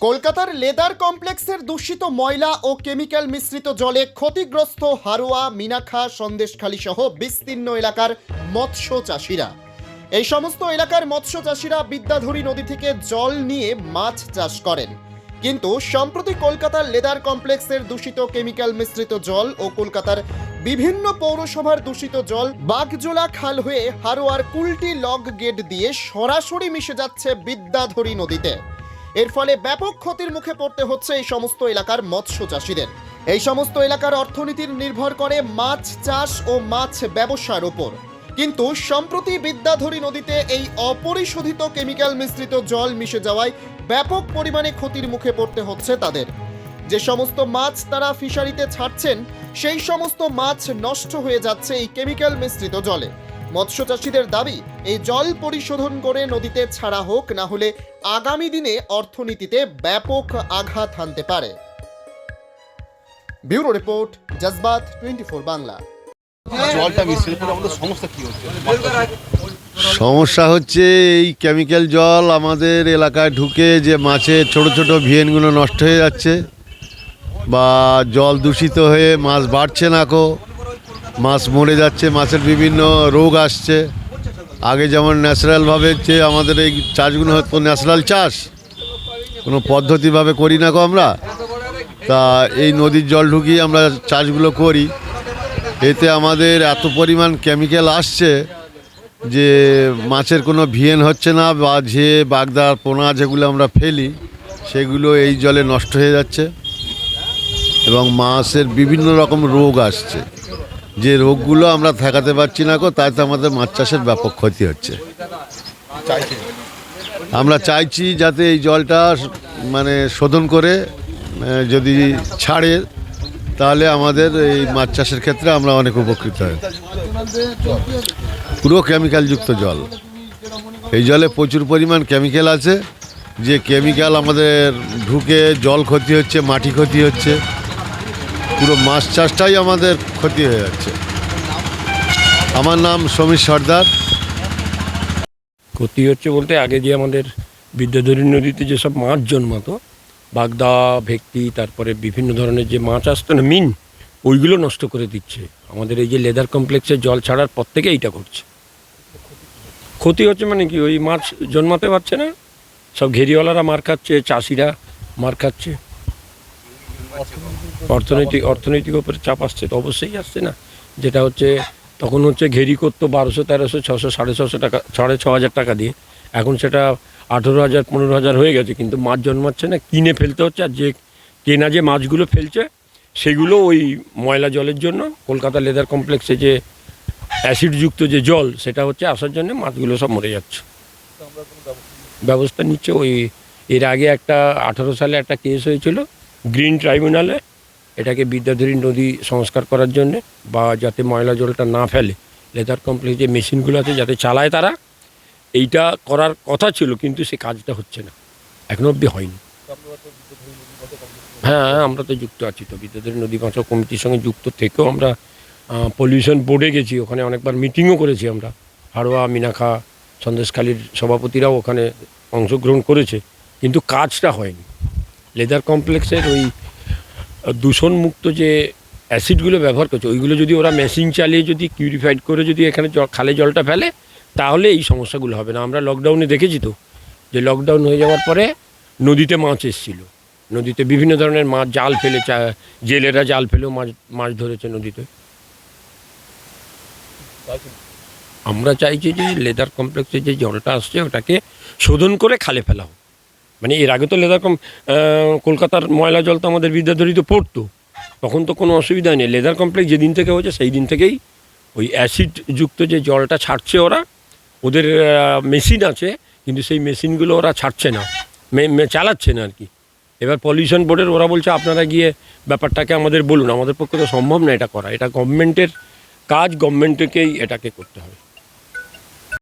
কলকাতার লেদার কমপ্লেক্সের দূষিত ময়লা ও কেমিক্যাল মিশ্রিত জলে ক্ষতিগ্রস্ত হারোয়া মিনাখা সন্দেশখালী সহ বিস্তীর্ণ এলাকার মৎস্য চাষিরা। এই সমস্ত এলাকার মৎস্য চাষিরা বিদ্যাধরী নদী থেকে জল নিয়ে মাছ চাষ করেন। কিন্তু সম্প্রতি কলকাতার লেদার কমপ্লেক্সের দূষিত কেমিক্যাল মিশ্রিত জল ও কলকাতার বিভিন্ন পৌরসভার দূষিত জল বাগজোলা খাল হয়ে হারোয়ার কুলটি লগ গেট দিয়ে সরাসরি মিশে যাচ্ছে বিদ্যাধরী নদীতে। এর ফলে ব্যাপক ক্ষতির মুখে পড়তে হচ্ছে এই সমস্ত এলাকার মৎস্য চাষিদের এই সমস্ত এলাকার অর্থনীতির নির্ভর করে মাছ চাষ ও মাছ ব্যবসার ওপর। কিন্তু সম্প্রতি বিদ্যাধরী নদীতে এই অপরিশোধিত কেমিক্যাল মিশ্রিত জল মিশে যাওয়ায় ব্যাপক পরিমাণে ক্ষতির মুখে পড়তে হচ্ছে তাদের। যে সমস্ত মাছ তারা ফিশারিতে ছাড়ছেন, সেই সমস্ত মাছ নষ্ট হয়ে যাচ্ছে এই কেমিক্যাল মিশ্রিত জলে। মৎস্য চাষিদের দাবি এই জল পরিশোধন করে নদীতে ছাড়া হোক না হলে আগামী দিনে অর্থনীতিতে ব্যাপক আঘাত হানতে পারে। ব্যুরো রিপোর্ট জজবাত টোয়েন্টি ফোর বাংলা। জলটা মিশ্রিত আমাদের সমস্যা কি হচ্ছে? সমস্যা হচ্ছে এই কেমিক্যাল জল আমাদের এলাকায় ঢুকে যে মাছের ছোট ছোট ভিয়েনগুলো নষ্ট হয়ে যাচ্ছে বা জল দূষিত হয়ে মাছ বাড়ছে না কো। মাছ মরে যাচ্ছে, মাছের বিভিন্ন রোগ আসছে। আগে যেমন ন্যাচারালভাবে যে আমাদের এই চাষগুলো হতো ন্যাচারাল চাষ। কোনো পদ্ধতিভাবে করি না কো আমরা। তা এই নদীর জল ঢুকিয়ে আমরা চাষগুলো করি। এতে আমাদের এত পরিমাণ কেমিক্যাল আসছে যে মাছের কোনো ভিয়েন হচ্ছে না বা ঝে বাগদা পোনা যেগুলো আমরা ফেলি, সেগুলো এই জলে নষ্ট হয়ে যাচ্ছে। এবং মাছের বিভিন্ন রকম রোগ আসছে। যে রোগগুলো আমরা ঠেকাতে পারছি না গো, তাতে আমাদের মাছ চাষের ব্যাপক ক্ষতি হচ্ছে। আমরা চাইছি যাতে এই জলটা মানে শোধন করে যদি ছাড়ে, তাহলে আমাদের এই মাছ চাষের ক্ষেত্রে আমরা অনেক উপকৃত হই। পুরো কেমিক্যালযুক্ত জল। এই জলে প্রচুর পরিমাণ কেমিক্যাল আছে। যে কেমিক্যাল আমাদের ঢুকে জল ক্ষতি হচ্ছে, মাটি ক্ষতি হচ্ছে। পুরো মাছ চাষটাই আমাদের ক্ষতি হয়ে যাচ্ছে। আমার নাম সমীর সর্দার। ক্ষতি হচ্ছে বলতে আগে যে আমাদের বিদ্যাধরী নদীতে যেসব মাছ জন্মাতো, বাগদা ভেটকি তারপরে বিভিন্ন ধরনের যে মাছ আসতো না, মিন, ওইগুলো নষ্ট করে দিচ্ছে। আমাদের এই যে লেদার কমপ্লেক্সে জল ছাড়ার পর থেকে এইটা করছে ক্ষতি হচ্ছে মানে কি? ওই মাছ জন্মাতে পারছে না, সব ঘেরিওয়ালারা মার খাচ্ছে, চাষিরা মার খাচ্ছে। অর্থনৈতিক অর্থনৈতিক উপরে চাপ আসছে তো অবশ্যই আসছে না। যেটা হচ্ছে তখন হচ্ছে ঘেরি করতো বারোশো তেরোশো ছশো সাড়ে ছশো টাকা সাড়ে ছ হাজার টাকা দিয়ে। এখন সেটা আঠেরো হাজার পনেরো হাজার হয়ে গেছে কিন্তু মাছ জন্মাচ্ছে না কিনে ফেলতে হচ্ছে আর যে কেনা যে মাছগুলো ফেলছে সেগুলো ওই ময়লা জলের জন্য কলকাতা লেদার কমপ্লেক্সে যে অ্যাসিডযুক্ত যে জল সেটা হচ্ছে আসার জন্য মাছগুলো সব মরে যাচ্ছে। ব্যবস্থা নিচ্ছে ওই এর আগে একটা আঠারো সালে একটা কেস হয়েছিল গ্রিন ট্রাইব্যুনালে এটাকে বিদ্যাধরী নদী সংস্কার করার জন্য বা যাতে ময়লা জলটা না ফেলে, লেদার কমপ্লেক্স যে মেশিনগুলো আছে যাতে চালায় তারা, এইটা করার কথা ছিল কিন্তু সে কাজটা হচ্ছে না। এখনও অবধি হয়নি। হ্যাঁ আমরা তো যুক্ত আছি তো। বিদ্যাধরী নদী বাঁচাও কমিটির সঙ্গে যুক্ত থেকেও আমরা পলিউশন বোর্ডে গেছি। ওখানে অনেকবার মিটিংও করেছি আমরা। হাড়োয়া, মিনাখা, সন্দেশখালীর সভাপতিরাও ওখানে অংশগ্রহণ করেছে। কিন্তু কাজটা হয়নি। লেদার কমপ্লেক্সের ওই দূষণমুক্ত যে অ্যাসিডগুলো ব্যবহার করছে, ওইগুলো যদি ওরা মেশিন চালিয়ে যদি পিউরিফাইড করে যদি এখানে খালে জলটা ফেলে, তাহলে এই সমস্যাগুলো হবে না। আমরা লকডাউনে দেখেছি তো, যে লকডাউন হয়ে যাওয়ার পরে নদীতে মাছ এসেছিল। নদীতে বিভিন্ন ধরনের মাছ, জাল ফেলে জেলেরা জাল ফেলেও মাছ মাছ ধরেছে নদীতে। আমরা চাইছি যে লেদার কমপ্লেক্সে যে জলটা আসছে, ওটাকে শোধন করে খালে ফেলা হোক। মানে এর আগে তো লেদার কম কলকাতার ময়লা জল তো আমাদের বিদ্যাধরীতে পড়তো। তখন তো কোনো অসুবিধা নেই। লেদার কমপ্লেক্স যেদিন থেকে হয়েছে সেই দিন থেকেই ওই অ্যাসিডযুক্ত যে জলটা ছাড়ছে ওরা, ওদের মেশিন আছে, কিন্তু সেই মেশিনগুলো ওরা ছাড়ছে না। চালাচ্ছে না আর কি। এবার পলিউশন বোর্ডের ওরা বলছে, আপনারা গিয়ে ব্যাপারটাকে আমাদের বলুন। আমাদের পক্ষে তো সম্ভব না এটা করা। এটা গভর্নমেন্টের কাজ গভর্নমেন্টকেই এটাকে করতে হবে।